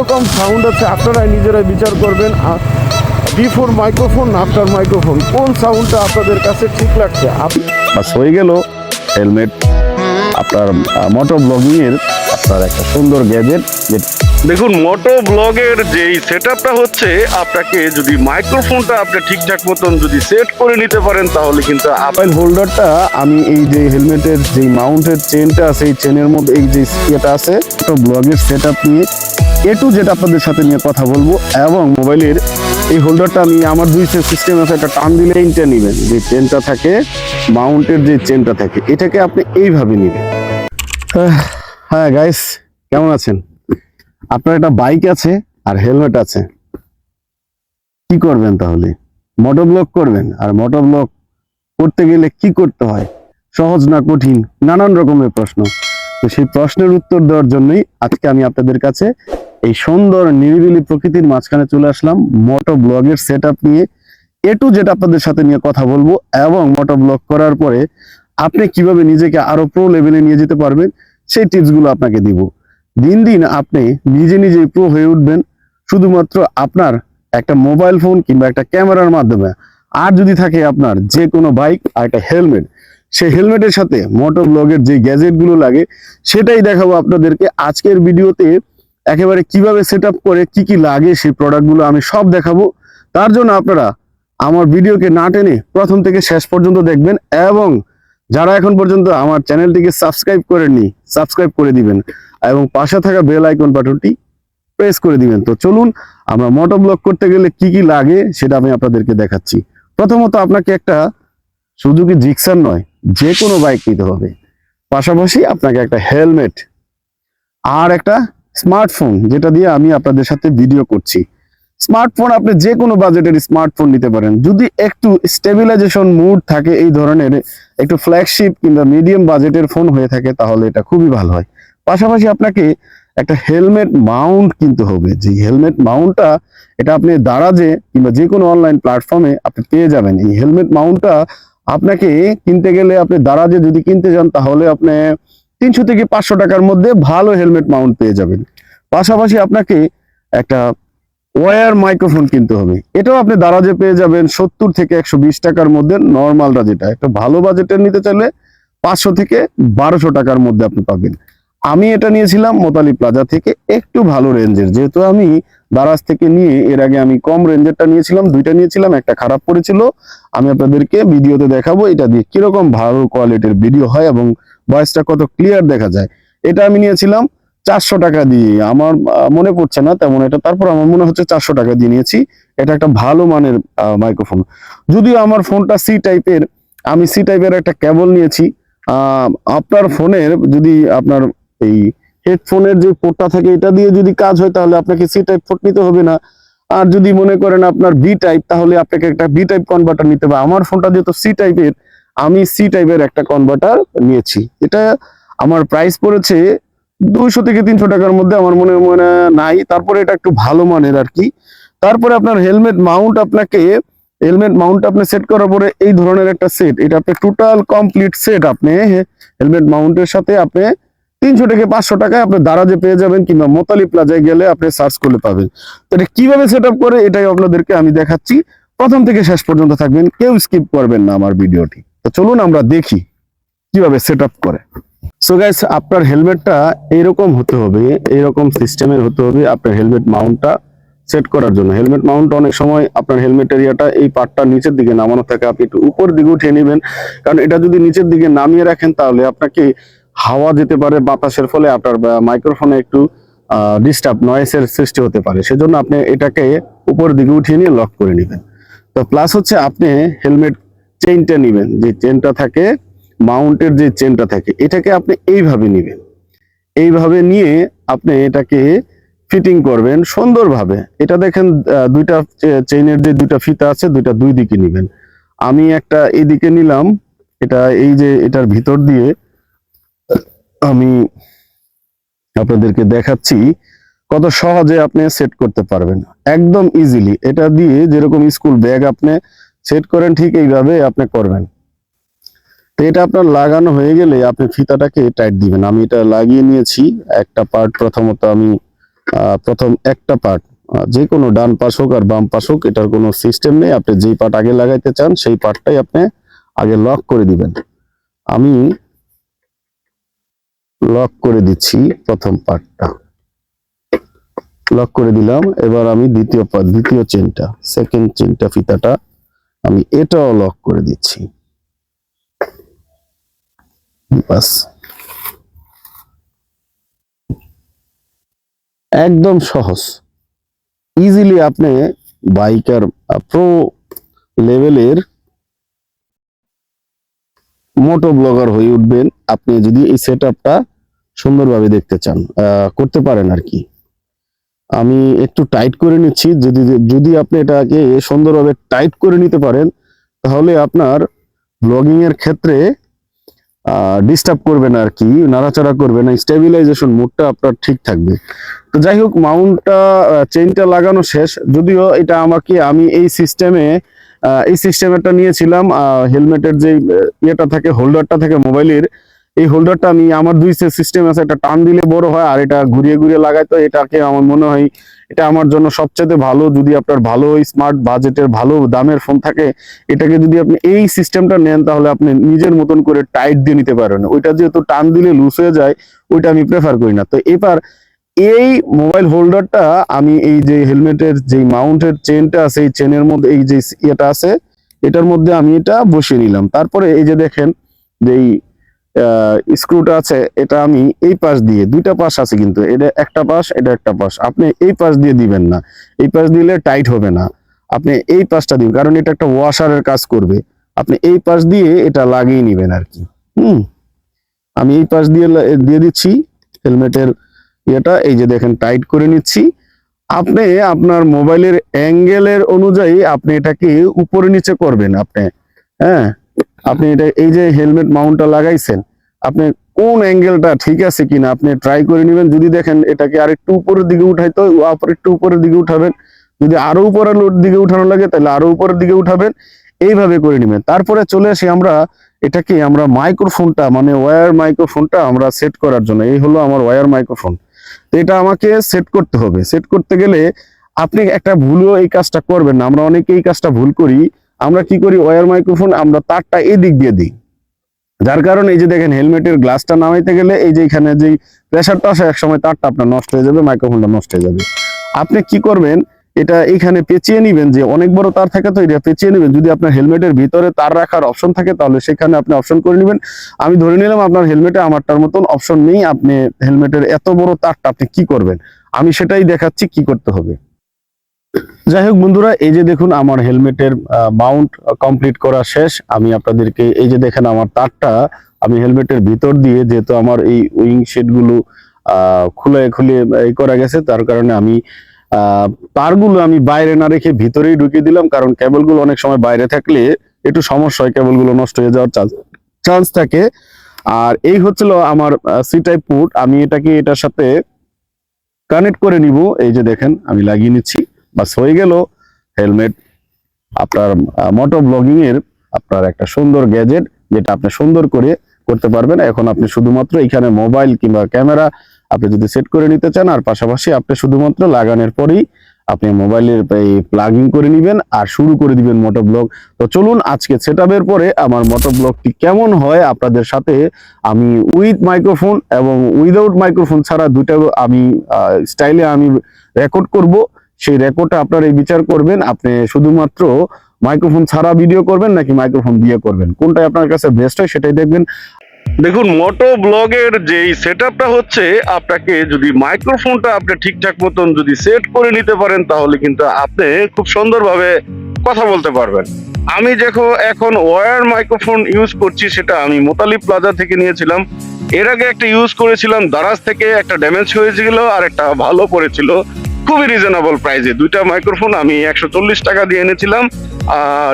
কীরকম সাউন্ড আছে আপনারাই নিজেরাই বিচার করবেন। বিফোর মাইক্রোফোন আফটার মাইক্রোফোন কোন সাউন্ডটা আপনাদের কাছে ঠিক লাগছে? বাস হয়ে গেল হেলমেট আপনার মোটো ব্লগিং এর আপনার একটা সুন্দর গ্যাজেট দেখুন মোটো ব্লগের যেই সেটআপটা হচ্ছে আপনাকে যদি মাইক্রোফোনটা আপনি ঠিকঠাক মতন যদি সেট করে নিতে পারেন তাহলে কিন্তু আপ- মোবাইল হোল্ডারটা আমি এই যে হেলমেটের যে মাউন্টের চেনটা আছে এই চেনের মধ্যে এই যে ইয়েটা আছে তো ব্লগের সেট আপ নিয়ে এ টু যেটা আপনাদের সাথে নিয়ে কথা বলব, এবং মোবাইলের এই হোল্ডারটা আমি আমার দুই সিস্টেম আছে একটা টান দিলে এইটা নেবেন। যে চেনটা থাকে মাউন্টের যে চেনটা থাকে, এটাকে আপনি এইভাবে নেবেন। হ্যাঁ গাইস কেমন আছেন? আপনার একটা বাইক আছে আর হেলমেট আছে। কি করবেন তাহলে? মোটো ব্লক করবেন। আর মোটর ব্লক করতে গেলে কি করতে হয়? সহজ না কঠিন? নানান রকমের প্রশ্ন। তো সেই প্রশ্নের উত্তর দেওয়ার জন্যই আজকে আমি আপনাদের কাছে এই সুন্দর নিরিবিলি প্রকৃতির মাঝখানে চলে আসলাম মোটো ব্লগের সেট নিয়ে। এ টু যেটা আপনাদের সাথে নিয়ে কথা বলব এবং মোটো ব্লগ করার পরে আপনি কীভাবে নিজেকে আরও প্রো লেভেলে নিয়ে যেতে পারবেন, সেই টিপসগুলো আপনাকে দিব। দিন দিন আপনি নিজে নিজেই প্রো হয়ে উঠবেন, শুধুমাত্র আপনার একটা মোবাইল ফোন কিংবা একটা ক্যামেরার মাধ্যমে। আর যদি থাকে আপনার যে কোনো বাইক আর একটা হেলমেট সেই হেলমেটের সাথে মোটর ব্লগের যে গ্যাজেটগুলো লাগে, সেটাই দেখাবো আপনাদেরকে। আজকের ভিডিওতে একেবারে কীভাবে সেট করে কি কি লাগে সেই প্রোডাক্টগুলো আমি সব দেখাবো। তার জন্য আপনারা আমার ভিডিওকে না টেনে প্রথম থেকে শেষ পর্যন্ত দেখবেন এবং যারা এখন পর্যন্ত আমার চ্যানেলটিকে সাবস্ক্রাইব করেননি সাবস্ক্রাইব করে দিবেন এবং পাশে থাকা বেল আইকন বাটনটি প্রেস করে দিবেন। তো চলুন, আমরা মোটো ব্লক করতে গেলে কি কি লাগে সেটা আমি আপনাদেরকে দেখাচ্ছি। প্রথমত আপনাকে একটা সুজুকি জিক্সার নয় যে কোনো বাইক নিতে হবে। পাশাপাশি আপনাকে একটা হেলমেট আর একটা স্মার্টফোন, যেটা দিয়ে আমি আপনাদের সাথে ভিডিও করছি। স্মার্টফোন, আপনি যে কোনো বাজেটের স্মার্টফোন নিতে পারেন। যদি একটু স্টেবিলাইজেশন মুড থাকে এই ধরনের, একটু ফ্ল্যাগশিপ কিংবা মিডিয়াম বাজেটের ফোন হয়ে থাকে, তাহলে এটা খুবই ভালো হয়। পাশাপাশি আপনাকে একটা হেলমেট মাউন্ট কিনতে হবে। যে হেলমেট মাউন্টটা এটা আপনি দারাজে কিংবা যে কোনো অনলাইন প্ল্যাটফর্মে আপনি পেয়ে যাবেন। এই হেলমেট মাউন্টটা আপনাকে কিনতে গেলে আপনি দারাজে যদি কিনতে যান, তাহলে আপনি তিনশো থেকে পাঁচশো টাকার মধ্যে ভালো হেলমেট মাউন্ট পেয়ে যাবেন। পাশাপাশি আপনাকে একটা ওয়ার মাইক্রোফোন কিনতে হবে। এটাও আপনি দারাজে পেয়ে যাবেন সত্তর থেকে একশো বিশ টাকার মধ্যে নর্মালটা যেটা। একটা ভালো বাজেটের নিতে চাইলে পাঁচশো থেকে বারোশো টাকার মধ্যে আপনি পাবেন। আমি এটা নিয়েছিলাম মোতালি প্লাজা থেকে একটু ভালো রেঞ্জের। যেহেতু আমি দারাজ থেকে নিয়ে এর আগে আমি কম রেঞ্জেরটা নিয়েছিলাম, দুইটা নিয়েছিলাম, একটা খারাপ পড়েছিল। আমি আপনাদেরকে ভিডিওতে দেখাবো এটা দিয়ে কীরকম ভালো কোয়ালিটির ভিডিও হয় এবং ভয়েসটা কত ক্লিয়ার দেখা যায়। এটা আমি নিয়েছিলাম চারশো টাকা দিয়ে, আমার মনে পড়ছে না তেমন এটা। তারপর আমার মনে হচ্ছে চারশো টাকা দিয়ে নিয়েছি। এটা একটা ভালো মানের মাইক্রোফোন যদিও আমার ফোনটা সি টাইপের আমি সি টাইপের একটা কেবল নিয়েছি। আপনার ফোনের যদি আপনার এই হেডফোনের যে পোর্টটা থাকে, এটা দিয়ে যদি কাজ হয়, তাহলে আপনাকে সি টাইপ পোর্ট নিতে হবে না। আর যদি মনে করেন আপনার বি টাইপ তাহলে আপনাকে একটা বি টাইপ কনভার্টার নিতে হবে। আমার ফোনটা যেহেতু সি টাইপের আমি সি টাইপের একটা কনভার্টার নিয়েছি। এটা আমার প্রাইস পড়েছে দুইশো থেকে তিনশো টাকার মধ্যে আমার মনে মনে নাই। তারপরে এটা একটু ভালো মানের আর কি। তারপরে আপনার হেলমেট মাউন্ট আপনাকে হেলমেট মাউন্ট আপনি সেট করার পরে এই ধরনের একটা সেট এটা আপনি টোটাল কমপ্লিট সেট আপনি হেলমেট মাউন্টের সাথে আপনি তিনশো থেকে পাঁচশো টাকায় আপনি দারাজে পেয়ে যাবেন কিংবা মোতালি প্লাজায় গেলে আপনি সার্চ করলে পাবেন। তো এটা কীভাবে সেট করে এটাই আপনাদেরকে আমি দেখাচ্ছি। প্রথম থেকে শেষ পর্যন্ত থাকবেন, কেউ স্কিপ করবেন না আমার ভিডিওটি তো চলুন আমরা দেখি কীভাবে সেট করে। সো গাইস আপনার হেলমেটটা এইরকম হতে হবে, এইরকম সিস্টেমের হতে হবে আপনার হেলমেট মাউন্টটা সেট করার জন্য। হেলমেট মাউন্ট অনেক সময় আপনার হেলমেট এরিয়াটা এই পার্টটা নিচের দিকে নামানো থাকে, আপনি একটু উপর দিকে উঠিয়ে নেবেন। কারণ এটা যদি নিচের দিকে নামিয়ে রাখেন, তাহলে আপনাকে হাওয়া যেতে পারে, বাতাসের ফলে আপনার মাইক্রোফোনে একটু ডিস্টার্ব নয়েসের সৃষ্টি হতে পারে। সেজন্য আপনি এটাকে উপর দিকে উঠিয়ে নিয়ে লক করে নেবেন। তো প্লাস হচ্ছে আপনি হেলমেট চেইনটা নেবেন। যে চেনটা থাকে মাউন্টের যে চেনটা থাকে, এটাকে আপনি এইভাবে নেবেন। এইভাবে নিয়ে আপনি এটাকে ফিটিং করবেন সুন্দরভাবে। এটা দেখেন দুইটা চেইনের যে দুইটা ফিতা আছে, দুইটা দুই দিকে নেবেন। আমি একটা এইদিকে নিলাম, এটা এই যে এটার ভিতর দিয়ে আমি আপনাদেরকে দেখাচ্ছি কত সহজে আপনি সেট করতে পারবেন। একদম ইজিলি এটা দিয়ে যেরকম স্কুল ব্যাগ আপনি সেট করেন, ঠিক এইভাবে আপনি করবেন। তো এটা আপনার লাগানো হয়ে গেলে আপনি ফিতাটাকে টাইট দিবেন। আমি এটা লাগিয়ে নিয়েছি, একটা পার্ট প্রথমত আমি প্রথম একটা পার্ট যে কোনো ডান পাশ হোক আর বাম পাশ হোক, এটার কোনো সিস্টেম নেই। আপনি যেই পার্ট আগে লাগাইতে চান, সেই পার্টটাই আপনি আগে লক করে দিবেন। আমি লক করে দিচ্ছি প্রথম পার্টটা লক করে দিলাম। এবার আমি দ্বিতীয় দ্বিতীয় চেনটা সেকেন্ড চেনটা ফিতাটা, আমি এটাও লক করে দিচ্ছি। বাস। একদম সহজ। ইজিলি আপনি বাইকার প্রো লেভেলের মোটো ব্লগার হয়ে উঠবেন। আপনি যদি এই সেট আপটা সুন্দরভাবে দেখতে চান করতে পারেন আর কি। আমি একটু টাইট করে নিচ্ছি। যদি যদি আপনি এটাকে সুন্দরভাবে টাইট করে নিতে পারেন, তাহলে আপনার ব্লগিং এর ক্ষেত্রে ডিস্টার্ব করবে না আর কি, নাড়াচাড়া করবে না স্টেবিলাইজেশন মুডটা আপনার ঠিক থাকবে। তো যাই হোক মাউন্টটা চেইনটা লাগানো শেষ। যদিও এটা আমাকে, আমি এই সিস্টেমে এই সিস্টেমেরটা নিয়েছিলাম হেলমেটের যে ইয়েটা থাকে হোল্ডারটা থাকে মোবাইলের এই হোল্ডারটা আমি আমার দুই সিস্টেম আছে একটা টান দিলে বড় হয় আর এটা ঘুরিয়ে ঘুরিয়ে লাগাই তো এটাকে আমার মনে হয় এটা আমার জন্য সবচেয়ে ভালো। যদি আপনার ভালো স্মার্ট বাজেটের ভালো দামের ফোন থাকে, এটাকে যদি আপনি এই সিস্টেমটা নেন, তাহলে আপনি নিজের মতন করে টাইট দিয়ে নিতে পারেন। ওইটা যেহেতু টান দিলে লুজ হয়ে যায়, ওইটা আমি প্রেফার করি না। তো এবার এই মোবাইল হোল্ডারটা আমি এই যে হেলমেটের যে মাউন্টের চেনটা আছে, এই চেনের মধ্যে এই যে ইয়েটা আছে, এটার মধ্যে আমি এটা বসিয়ে নিলাম। তারপরে এই যে দেখেন, যে এই স্ক্রুটা আছে, এটা আমি এই পাশ দিয়ে, দুইটা পাশ আছে কিন্তু, এটা একটা পাশ, এটা একটা পাশ। আপনি এই পাশ দিয়ে দিবেন না। এই পাশ দিলে টাইট হবে না। আপনি এই পাশটা দিন কারণ এটা একটা ওয়াশারের কাজ করবে। আপনি এই পাশ দিয়ে এটা লাগিয়ে নেবেন আর কি। হুম? আমি এই পাশ দিয়ে দিয়ে দিচ্ছি, হেলমেটের ইয়েটা, এই যে দেখেন টাইট করে নিচ্ছি। আপনি আপনার মোবাইলের অ্যাঙ্গেলের অনুযায়ী আপনি এটাকে উপরে নিচে করবেন আপনি হ্যাঁ? আপনি এটা এই যে হেলমেট মাউন্টটা লাগাইছেন, আপনি কোন অ্যাঙ্গেলটা ঠিক আছে কিনা আপনি ট্রাই করে নেবেন। যদি দেখেন এটাকে আরেকটু উপরের দিকে উঠাই তো আবার একটু উপরের দিকে উঠাবেন। যদি আরও উপরের দিকে উঠানো লাগে, তাহলে আরও উপরের দিকে উঠাবেন। এইভাবে করে নেবেন। তারপরে চলে আসি আমরা, এটাকে আমরা মাইক্রোফোনটা মানে ওয়্যার মাইক্রোফোনটা আমরা সেট করার জন্য। এই হলো আমার ওয়্যার মাইক্রোফোন তো এটা আমাকে সেট করতে হবে। সেট করতে গেলে আপনি একটা ভুলও এই কাজটা করবেন না। আমরা অনেকে এই কাজটা ভুল করি। আমরা কি করি? ওয়ার মাইক্রোফোন আমরা তারটা এই দিক দিয়ে দিই। যার কারণে এই যে দেখেন হেলমেটের গ্লাসটা নামাইতে গেলে এই যে এখানে যে প্রেশারটা আসে, একসময় তারটা আপনার নষ্ট হয়ে যাবে মাইক্রোফোনটা নষ্ট হয়ে যাবে। আপনি কি করবেন? এটা এখানে পেঁচিয়ে নিবেন যে অনেক বড় তার থাকে তো, এটা পেঁচিয়ে নেবেন। যদি আপনার হেলমেটের ভিতরে তার রাখার অপশন থাকে, তাহলে সেখানে আপনি অপশন করে নেবেন। আমি ধরে নিলাম আপনার হেলমেটে আমারটার মতন অপশন নেই, আপনি হেলমেটের এত বড় তারটা আপনি কি করবেন? আমি সেটাই দেখাচ্ছি কি করতে হবে। যাই হোক বন্ধুরা, এই যে দেখুন আমার হেলমেটের মাউন্ট কমপ্লিট করা শেষ। আমি আপনাদেরকে এই যে দেখেন আমার তারটা, আমি হেলমেটের ভিতর দিয়ে যেহেতু আমার এই উইং শেডগুলো খুলে খুলে এই করা গেছে, তার কারণে আমি তারগুলো আমি বাইরে না রেখে ভিতরেই ঢুকিয়ে দিলাম, কারণ কেবলগুলো অনেক সময় বাইরে থাকলে একটু সমস্যা হয়, কেবলগুলো নষ্ট হয়ে যাওয়ার চান্স চান্স থাকে। আর এই হচ্ছিল আমার সি টাইপ পুট আমি এটাকে এটার সাথে কানেক্ট করে নিব। এই যে দেখেন, আমি লাগিয়ে নিচ্ছি। বাস হয়ে গেল। হেলমেট, আপনার মোটর ব্লগিং এর আপনার একটা সুন্দর গ্যাজেট যেটা আপনি সুন্দর করে করতে পারবেন। এখন আপনি শুধুমাত্র এখানে মোবাইল কিংবা ক্যামেরা আপনি যদি সেট করে নিতে চান, আর পাশাপাশি আপনি শুধুমাত্র লাগানোর পরেই আপনি মোবাইলের এই প্লাগিং করে নেবেন আর শুরু করে দিবেন মোটর ব্লগ তো চলুন আজকে সেট পরে আমার মোটর ব্লগটি কেমন হয় আপনাদের সাথে আমি উইথ মাইক্রোফোন এবং উইদাউট মাইক্রোফোন ছাড়া দুটা আমি স্টাইলে আমি রেকর্ড করব। সেই রেকর্ডটা আপনারা এই বিচার করবেন। আপনি শুধুমাত্র মাইক্রোফোন ছাড়া ভিডিও করবেন নাকি মাইক্রোফোন দিয়ে করবেন? কোনটাই আপনার কাছে বেস্ট হয় সেটাই দেখবেন। দেখুন, মোটো ব্লগের যেই সেট হচ্ছে, আপনাকে যদি মাইক্রোফোনটা আপনি ঠিকঠাক মতন যদি সেট করে নিতে পারেন, তাহলে কিন্তু আপনি খুব সুন্দরভাবে কথা বলতে পারবেন। আমি দেখো, এখন ওয়্যার মাইক্রোফোন ইউজ করছি, সেটা আমি মোতালি প্লাজা থেকে নিয়েছিলাম। এর আগে একটা ইউজ করেছিলাম দারাজ থেকে একটা ড্যামেজ হয়েছিল, আর একটা ভালো পড়েছিল খুবই রিজনেবল প্রাইসে দুইটা মাইক্রোফোন আমি একশো চল্লিশ টাকা দিয়ে এনেছিলাম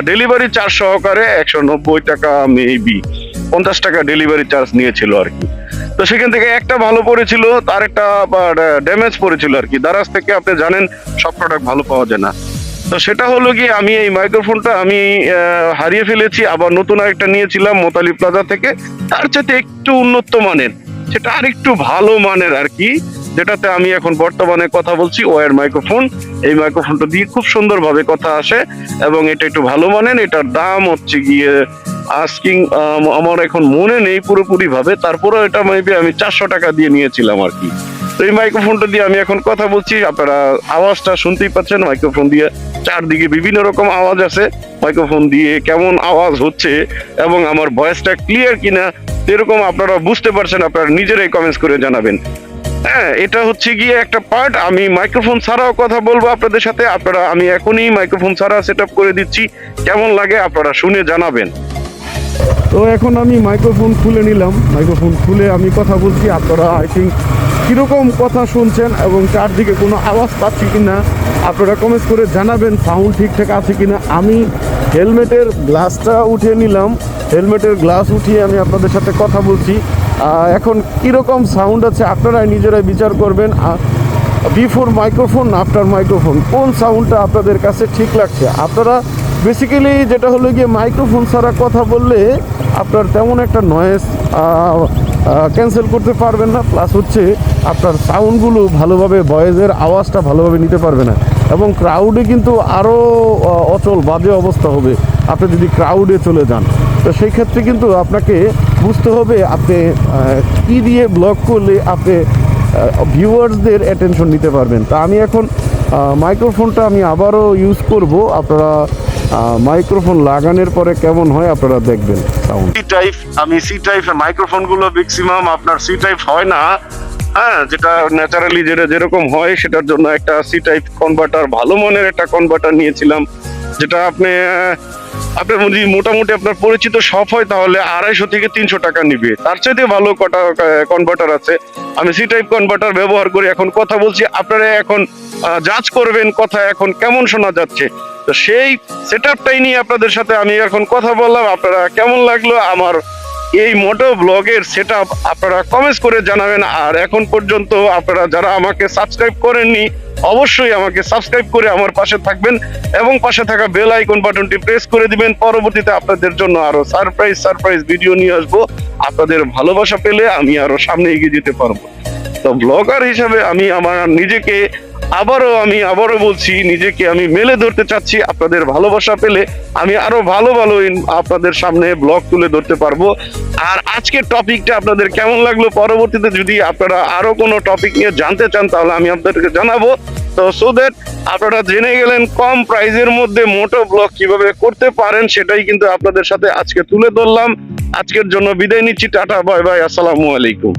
ডেলিভারি চার্জ সহকারে একশো নব্বই টাকা মেবি পঞ্চাশ টাকা ডেলিভারি চার্জ নিয়েছিল আর কি। তো সেখান থেকে একটা ভালো পড়েছিল, তার একটা ড্যামেজ পড়েছিল আর কি। দারাজ থেকে আপনি জানেন, সব প্রোডাক্ট ভালো পাওয়া যায় না। তো সেটা হলো কি, আমি এই মাইক্রোফোনটা আমি হারিয়ে ফেলেছি, আবার নতুন আরেকটা নিয়েছিলাম মোতালি প্লাজা থেকে। তার চাইতে একটু উন্নত মানের, সেটা আরেকটু ভালো মানের আর কি। যেটাতে আমি এখন বর্তমানে কথা বলছি ওয়ার মাইক্রোফোন এই মাইক্রোফোনটা দিয়ে খুব সুন্দরভাবে কথা আসে এবং এটা একটু ভালো মানেন। এটার দাম হচ্ছে গিয়ে আস্কিং আমার এখন মনে নেই পুরোপুরি ভাবে তারপরেও এটা মেবি আমি চারশো টাকা দিয়ে নিয়েছিলাম আর কি। তো এই মাইক্রোফোনটা দিয়ে আমি এখন কথা বলছি। আপনারা আওয়াজটা শুনতেই পাচ্ছেন। মাইক্রোফোন দিয়ে চারদিকে বিভিন্ন রকম আওয়াজ আছে মাইক্রোফোন দিয়ে কেমন আওয়াজ হচ্ছে এবং আমার ভয়েসটা ক্লিয়ার কিনা এরকম আপনারা বুঝতে পারছেন। আপনারা নিজেরাই কমেন্টস করে জানাবেন। হ্যাঁ এটা হচ্ছে গিয়ে একটা পার্ট আমি মাইক্রোফোন ছাড়াও কথা বলব আপনাদের সাথে। আপনারা, আমি এখনই মাইক্রোফোন ছাড়া সেট করে দিচ্ছি। কেমন লাগে আপনারা শুনে জানাবেন। তো এখন আমি মাইক্রোফোন খুলে নিলাম। মাইক্রোফোন খুলে আমি কথা বলছি। আপনারা আই থিঙ্ক কীরকম কথা শুনছেন এবং চারদিকে কোনো আওয়াজ পাচ্ছি কি না আপনারা কমেন্টস করে জানাবেন সাউন্ড ঠিকঠাক আছে কি না আমি হেলমেটের গ্লাসটা উঠিয়ে নিলাম। হেলমেটের গ্লাস উঠিয়ে আমি আপনাদের সাথে কথা বলছি। এখন কীরকম সাউন্ড আছে আপনারাই নিজেরাই বিচার করবেন। বিফোর মাইক্রোফোন আফটার মাইক্রোফোন কোন সাউন্ডটা আপনাদের কাছে ঠিক লাগছে? আপনারা বেসিক্যালি যেটা হলো গিয়ে মাইক্রোফোন ছাড়া কথা বললে আপনার তেমন একটা নয়েজ ক্যান্সেল করতে পারবেন না। প্লাস হচ্ছে আপনার সাউন্ডগুলো ভালোভাবে ভয়েসের আওয়াজটা ভালোভাবে নিতে পারবে না। এবং ক্রাউডে কিন্তু আরও অচল, বাজে অবস্থা হবে। আপনি যদি ক্রাউডে চলে যান, তো সেই ক্ষেত্রে কিন্তু আপনাকে বুঝতে হবে আপনি কী দিয়ে ব্লগ করলে আপনি ভিউয়ার্সদের অ্যাটেনশন নিতে পারবেন। তা আমি এখন মাইক্রোফোনটা আমি আবারও ইউজ করব। আপনারা মাইক্রোফোন লাগানোর পরে কেমন হয় আপনারা দেখবেন। সাউন্ড সি টাইপ আমি সি টাইপ মাইক্রোফোনগুলো ম্যাক্সিমাম আপনার সি টাইপ হয় না। হ্যাঁ যেটা ন্যাচারালি যেটা যেরকম হয়, সেটার জন্য একটা সি টাইপ কনভার্টার ভালো মনের একটা কনভার্টার নিয়েছিলাম। যেটা আপনি আপনার মোটামুটি আপনার পরিচিত সব হয়, তাহলে আড়াইশো থেকে তিনশো টাকা নিবে। তার চাইতে ভালো কটা কনভার্টার আছে। আমি সি টাইপ কনভার্টার ব্যবহার করি, এখন কথা বলছি, আপনারা এখন জাজ করবেন কথা এখন কেমন শোনা যাচ্ছে। তো সেই সেটআপটাই নিয়ে আপনাদের সাথে আমি এখন কথা বললাম, আপনারা কেমন লাগল, আমার এই মোটো ব্লগের সেট আপনারা কমেন্টস করে জানাবেন। আর এখন পর্যন্ত আপনারা যারা আমাকে সাবস্ক্রাইব করেননি, অবশ্যই আমাকে সাবস্ক্রাইব করে আমার পাশে থাকবেন এবং পাশে থাকা বেল আইকন বাটনটি প্রেস করে দিবেন। পরবর্তীতে আপনাদের জন্য আরও সারপ্রাইজ সারপ্রাইজ ভিডিও নিয়ে আসব। আপনাদের ভালোবাসা পেলে আমি আরও সামনে এগিয়ে যেতে পারব। তো ব্লগার হিসাবে আমি আমার নিজেকে আবারও আমি, আবারও বলছি, নিজেকে আমি মেলে ধরতে চাচ্ছি। আপনাদের ভালোবাসা পেলে আমি আরও ভালো ভালো আপনাদের সামনে ব্লগ তুলে ধরতে পারব। আর আজকের টপিকটা আপনাদের কেমন লাগল পরবর্তীতে যদি আপনারা আরও কোনো টপিক নিয়ে জানতে চান, তাহলে আমি আপনাদেরকে জানাব। তো সো দ্যাট আপনারা জেনে গেলেন কম প্রাইজের মধ্যে মোটো ব্লগ কীভাবে করতে পারেন, সেটাই কিন্তু আপনাদের সাথে আজকে তুলে ধরলাম। আজকের জন্য বিদায় নিচ্ছি, টাটা, বাই বাই, আসসালামু আলাইকুম।